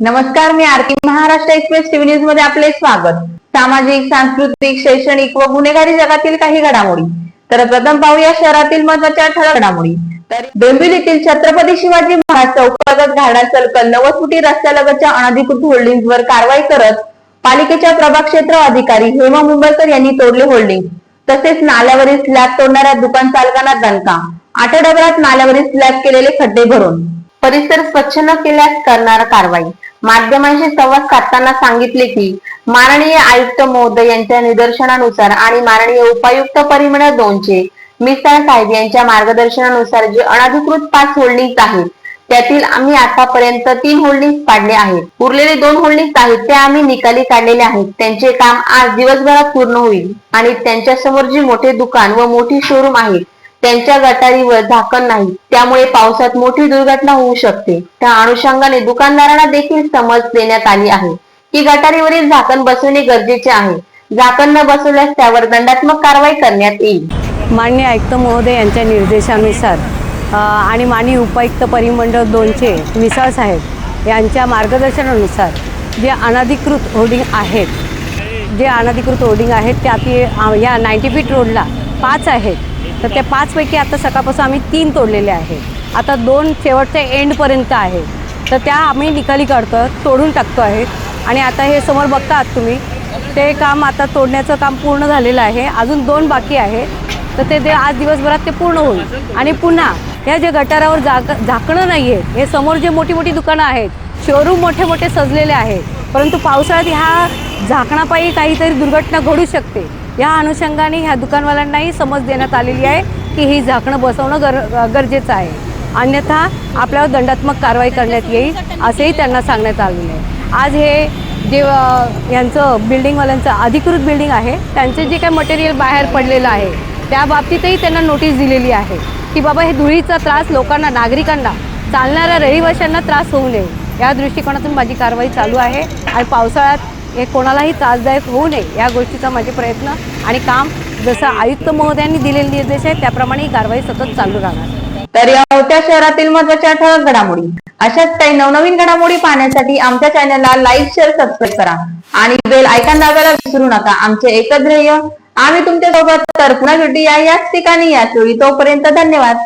नमस्कार मी Aarti Maharashtra express TV न्यूजमध्ये आपले स्वागत. सामाजिक सांस्कृतिक शैक्षणिक व गुन्हेगारी जगातील काही घडामोडी. तर प्रथम पाहूया शहरातील महत्त्वाच्या ठळक घडामोडी. तर डोंबिवलीतील छत्रपती शिवाजी महाराज चौकात घाडा सर्कल नव्वद फुटी रस्त्यालगतच्या अनधिकृत होल्डिंगवर कारवाई करत पालिकेच्या प्रभाग क्षेत्र अधिकारी हेमा मुंबईकर यांनी तोडले होल्डिंग. तसेच नाल्यावरील स्लॅब तोडणाऱ्या दुकान चालकांना दणका. आठवडाभरात नाल्यावरील स्लॅब केलेले खड्डे भरून. परिसर स्वच्छ न केल्यास करणार कारवाई. माध्यमांशी संवाद साधताना सांगितले की माननीय आयुक्त महोदय यांच्या निदर्शनानुसार आणि माननीय उपायुक्त परिमळ दोनचे मिसाळ साहेब यांच्या मार्गदर्शनानुसार जे अनधिकृत पाच होल्डिंग आहेत त्यातील आम्ही आतापर्यंत तीन होल्डिंग पाडले आहेत. उरलेले दोन होल्डिंग आहेत ते आम्ही निकाली काढलेले आहेत. त्यांचे काम आज दिवसभरात पूर्ण होईल आणि त्यांच्यासमोर जे मोठे दुकान व मोठी शोरूम आहे त्यांच्या गटारीवर झाकण नाही. त्यामुळे पावसात मोठी दुर्घटना होऊ शकते. त्या अनुषंगाने दुकानदारांना देखील समज देण्यात आली आहे की गटारीवरील झाकण बसवणे गरजेचे आहे. झाकण न बसवल्यास त्यावर दंडात्मक कारवाई करण्यात येईल. मान्य आयुक्त महोदय यांच्या निर्देशानुसार आणि माननीय उपायुक्त परिमंडळ दोनचे मिसाळ साहेब यांच्या मार्गदर्शनानुसार जे अनधिकृत होर्डिंग आहेत जे अनधिकृत होर्डिंग आहेत त्यात या नाईन्टी फीट रोडला पाच आहेत. तर त्या पाचपैकी आता सकाळपासून आम्ही तीन तोडलेले आहे. आता दोन शेवटच्या एंडपर्यंत आहे. तर त्या आम्ही निकाली काढतो तोडून टाकतो आहे. आणि आता हे समोर बघतात तुम्ही ते काम आता तोडण्याचं काम पूर्ण झालेलं आहे. अजून दोन बाकी आहे. तर ते ते आज दिवसभरात ते पूर्ण होईल. आणि पुन्हा ह्या जे गटारावर जाग झाकणं नाही आहे हे समोर जे मोठी मोठी दुकानं आहेत शोरूम मोठे मोठे सजलेले आहेत. परंतु पावसाळ्यात ह्या झाकणापायी काहीतरी दुर्घटना घडू शकते. या अनुषंगाने ह्या दुकानवाल्यांनाही समज देण्यात आलेली आहे की ही झाकणं बसवणं गर गरजेचं आहे. अन्यथा आपल्यावर दंडात्मक कारवाई करण्यात येईल असेही त्यांना सांगण्यात आलेलं आहे. आज हे जे यांचं बिल्डिंगवाल्यांचं अधिकृत बिल्डिंग आहे त्यांचे जे काही मटेरियल बाहेर पडलेलं आहे त्या बाबतीतही त्यांना नोटीस दिलेली आहे की बाबा हे धुळीचा त्रास लोकांना नागरिकांना चालणाऱ्या रहिवाशांना त्रास होऊ नये. या दृष्टिकोनातून माझी कारवाई चालू आहे. आणि पावसाळ्यात हे कोणालाही त्रासदायक होऊ नये या गोष्टीचा माझे प्रयत्न आणि काम जसं आयुक्त महोदयांनी दिलेले निर्देश आहेत त्याप्रमाणे ही कारवाई सतत चालू राहणार. तर या होत्या शहरातील महत्त्वाच्या ठळक घडामोडी. अशाच काही नवनवीन घडामोडी पाहण्यासाठी आमच्या चॅनलला लाईक शेअर सबस्क्राईब करा. आणि बेल आयकॉन दाबायला विसरू नका. आमचे एकच ध्येय आम्ही तुमच्यासोबत तर पुन्हा भेटूया याच ठिकाणी याच वेळी. तोपर्यंत धन्यवाद.